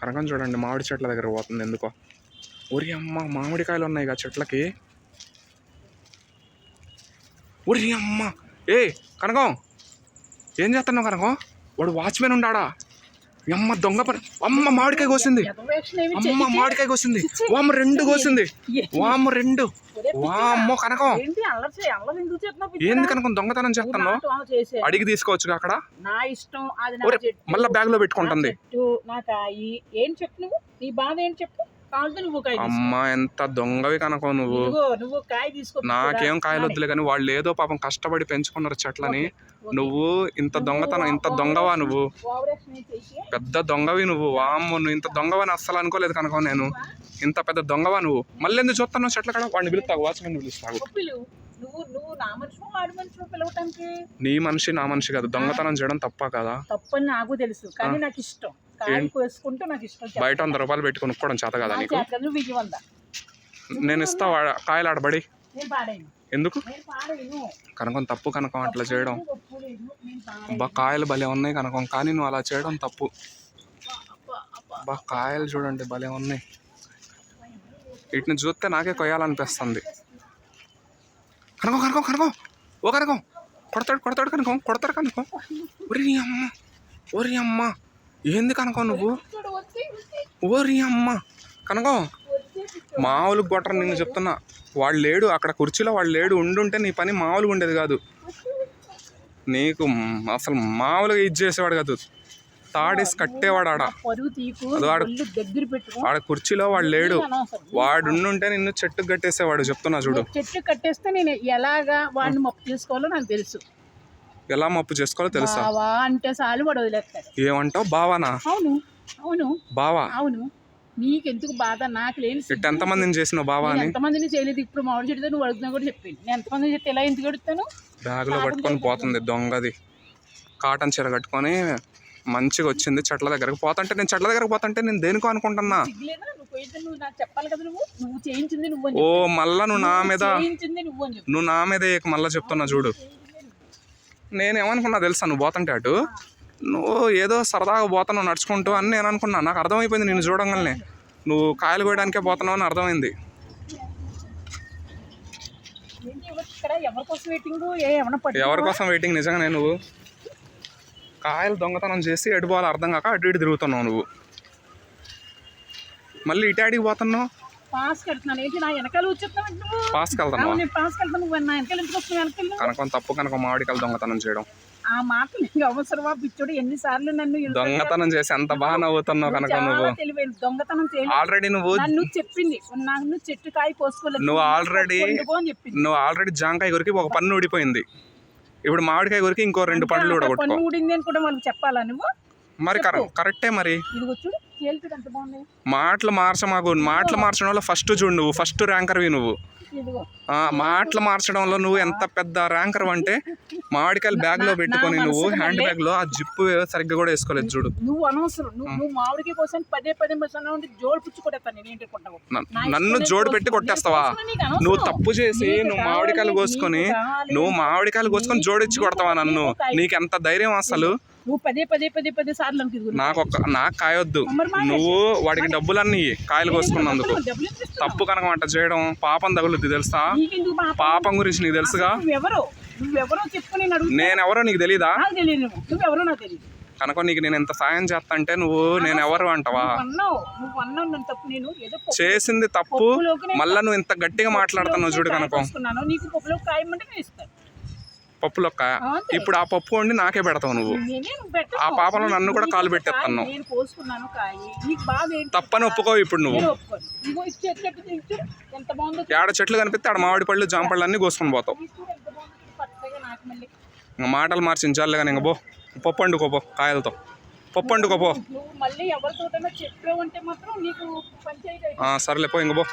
కనకం చూడండి మామిడి చెట్ల దగ్గర పోతుంది ఎందుకో. ఒరి అమ్మ మామిడికాయలు ఉన్నాయి కదా చెట్లకి. ఒరి అమ్మ ఏ కనకం ఏం చేస్తున్నావు కనకం? వాడు వాచ్మెన్ ఉండాడా? అమ్మ దొంగ పని అమ్మ మామిడికాయ కోసింది. అమ్మ? మామిడికాయ కోసింది. వామ్మ రెండు కోసింది. ఏ- వామ్మ రెండు. వామ్మో కనకం? ఏంది కనకం? దొంగతనం నువ్వు చేస్తున్నావు? నాతో ఆ చేసే. అడిగి తీసుకోవచ్చు అక్కడ? మళ్ళా బ్యాగ్లో పెట్టుకుంటుంది. నా కాయి. ఏం చెప్పు నువ్వు? నీ బాధ ఏంటి చెప్పు? కావాలంటే నువ్వు కాయ తీసుకో. అమ్మ ఎంత దొంగవి కనకం నువ్వు. ఇదిగో నువ్వు కాయ తీసుకో. నాకేం కాయలు. వద్దులే కానీ వాళ్ళు ఏదో పాపం కష్టపడి పెంచుకున్నారు చెట్లని. నువ్వు ఇంత దొంగతనం ఇంత దొంగవా నువ్వు? పెద్ద దొంగవి నువ్వు. వామ్మో నువ్వు ఇంత దొంగవని అస్సలు అనుకోలేదు కనుక నేను. ఇంత పెద్ద దొంగవా నువ్వు? మళ్ళీ ఎందుకు చూస్తాను చెట్ల కాడ? వాడిని పిలుస్తావు వాచ్మెన్ పిలుస్తావు ఓ పిలువు. నువ్వు నువ్వు నా మనుషులు వాడి మనుషులు పిలవటానికి? నీ మనిషి నా మనిషి కాదు. దొంగతనం చేయడం తప్ప కదా? తప్పని నాకు తెలుసు కానీ నాకు ఇష్టం. కాయ కోసుకుంటే నాకు ఇష్టం బయట వంద రూపాయలు పెట్టి కొనుక్కోవడం చేత కదా నీకు? నువ్వు వంద. నేను ఇస్తా కాయలు ఆడబడి ఎందుకు? కనకం తప్పు కనకం అట్లా చేయడం. అబ్బా కాయలు భలే ఉన్నాయి కనకం కానీ నువ్వు అలా చేయడం తప్పు. అబ్బా కాయలు చూడండి భలే ఉన్నాయి. వీటిని చూస్తే నాకే కొయ్యాలనిపిస్తుంది. కనకం కనకం కనకం. ఓ కనకం. కొడతాడు కొడతాడు కనకం కొడతాడు కనకం. ఒరి అమ్మ ఓరి అమ్మ. ఏంది కనకం నువ్వు? ఓరి అమ్మ. కనకం. మామూలు కొట్టరు నిన్ను చెప్తున్నా. వాడు లేడు అక్కడ కుర్చీలో వాడు లేడు ఉండుంటే నీ పని మామూలుగా ఉండేది కాదు. నీకు అసలు మామూలుగా ఇది చేసేవాడు కాదు. తాడేసి కట్టేవాడు ఆడ. వాడు- ఆడ కుర్చీలో వాడు లేడు. వాడు ఉండుంటే నిన్ను చెట్టుకు కట్టేసేవాడు చెప్తున్నా చూడు. చెట్టు కట్టేస్తే నేను ఎలాగా వాడిని మొప్పు చేసుకోవాలో నాకు తెలుసు. ఎలా మప్పు చేసుకోవాలో తెలుసా? బావా అంటే చాలు వాడు వదిలేస్తాడు. ఏమంటావు? బావానా? అవును అవును. బావా? అవును. నీకెందుకు బాధ? నాకు లేని. ఇట్ ఎంతమందిని చేసినావు బావా అని? ఎంతమందిని చేయలేదు. ఇప్పుడు మామిడి చెట్టు నువ్వు అడుగుతున్నా కూడా చెప్పింది నేను ఎంతమంది చెప్తే ఎలా ఎందుకు అడుగుతాను? బ్యాగులో పట్టుకొని పోతుంది దొంగది. కాటన్ చీర కట్టుకొని మంచిగా వచ్చింది చెట్ల దగ్గరకు పోతుంటే నేను చెట్ల దగ్గరకు పోతుంటే నేను దేనికో అనుకుంటున్నా. ఓ. మళ్ళా నువ్వు నా మీద నువ్వు నా మీదే మళ్ళా చెప్తున్నా చూడు. నేనేమనుకున్నా తెలుసా? నువ్వు పోతుంటే అటు. నువ్వు ఏదో సరదాగా పోతున్నావు నడుచుకుంటూ అని నేను అనుకున్నా నాకు అర్థమైపోయింది నేను చూడంగానే. నువ్వు కాయలు కోయడానికే పోతున్నావు అని అర్థమైంది. ఎవరు కోసం వెయిటింగ్ నిజంగానే నువ్వు? కాయలు దొంగతనం చేసి ఎటు పోవాలో అర్థం కాక అటు ఇటు తిరుగుతున్నావు నువ్వు. మళ్ళీ ఇటు ఆడికి పోతున్నావు? పాస్ కడుతున్నాను. ఏంటి నా వెనకాల పాస్కి వెళ్తున్నావు అవును, నేను పాస్ కడతాను నువ్వు నా వెనకాల ఎందుకు వస్తున్నావు? వెనకాల కనుక తప్పు కనుక మామిడికాయలు దొంగతనం చేయడం. ఆ మాట నీకు అవసరమా పిచ్చోడు? ఎన్నిసార్లు నన్ను దొంగతనం చేసి ఎంత బాగా నవ్వుతున్నావు కనుక నువ్వు? తెలివైన దొంగతనం చేయలేదు ఆల్రెడీ నువ్వు నన్ను చెప్పింది. నన్ను చెట్టు కాయ కోసుకోలేదు. నువ్వు చెప్పింది. నువ్వు ఆల్రెడీ జాంకాయ కొరికి ఒక పన్ను ఊడిపోయింది. ఇప్పుడు మామిడికాయ కొరికి ఇంకో రెండు పండ్లు ఊడగొట్టుకో. పన్ను ఊడింది అని కూడా వాళ్ళకి చెప్పాలా నువ్వు? మరి కర- కరెక్టే మరి. మాటలు మార్చమాకు మాటలు మార్చడం వల్ల ఫస్ట్ చూడు నువ్వు ఫస్ట్ ర్యాంకర్వి నువ్వు. మాటలు మార్చడంలో నువ్వు ఎంత పెద్ద ర్యాంకర్ అంటే మామిడికాయలు బ్యాగ్లో పెట్టుకొని నువ్వు హ్యాండ్ బ్యాగ్లో ఆ జిప్పు సరిగ్గా కూడా వేసుకోలేదు చూడు. నువ్వు అనవసరం. నువ్వు కోసం పదే పదే నన్ను జోడు పెట్టి కొట్టేస్తావా? నువ్వు తప్పు చేసి నువ్వు మామిడికాయలు కోసుకొని నువ్వు మామిడికాయలు కోసుకొని జోడిచ్చి కొడతావా నన్ను? నీకు ఎంత ధైర్యం అసలు? నువ్వు పదే పదే పదే పదే సార్లు అనుకు ఇదిగో. నాకు ఒక నాకు కాయొద్దు. నువ్వు వాడికి డబ్బులన్నీ కాయలు కోసుకున్నందుకు? తప్పు కనుక వంట చేయడం పాపం తగులుద్ది తెలుసా? పాపం? గురించి నీకు తెలుసుగా? నువ్వెవరో? నువ్వెవరో చెప్పు నేను నేనెవరో నీకు తెలీదా? తెలియదు నువ్వెవరో నాకు తెలియదు కనుక నీకు నేను ఎంత సాయం చేస్తా అంటే నువ్వు నేను ఎవరు అంటావా? చేసింది తప్పు. మళ్ళా నువ్వు ఇంత గట్టిగా మాట్లాడుతున్నావు చూడు కనుక. నీకు కాయ అంతే. ఇప్పుడు ఆ పప్పు వండి నాకే పెడతావు నువ్వు. ఆ పాపలో నన్ను కూడా కాలు పెట్టేస్తాను. తప్పని ఒప్పుకో ఇప్పుడు నువ్వు. ఏడ చెట్లు కనిపిస్తే ఆడ మామిడి పళ్ళు జామ పళ్ళు అన్నీ కోసుకొని పోతావు. ఇంకా మాటలు మార్చించాలి కానీ ఇంక పో. పప్పు వండుకోపో కాయలతో. పప్పు వండుకోపో నువ్వు మళ్ళీ ఎవరితోటైనా చెప్పావు అంటే మాత్రం నీకు పంచాయతీ ఆ, సర్లే పో ఇంక పో.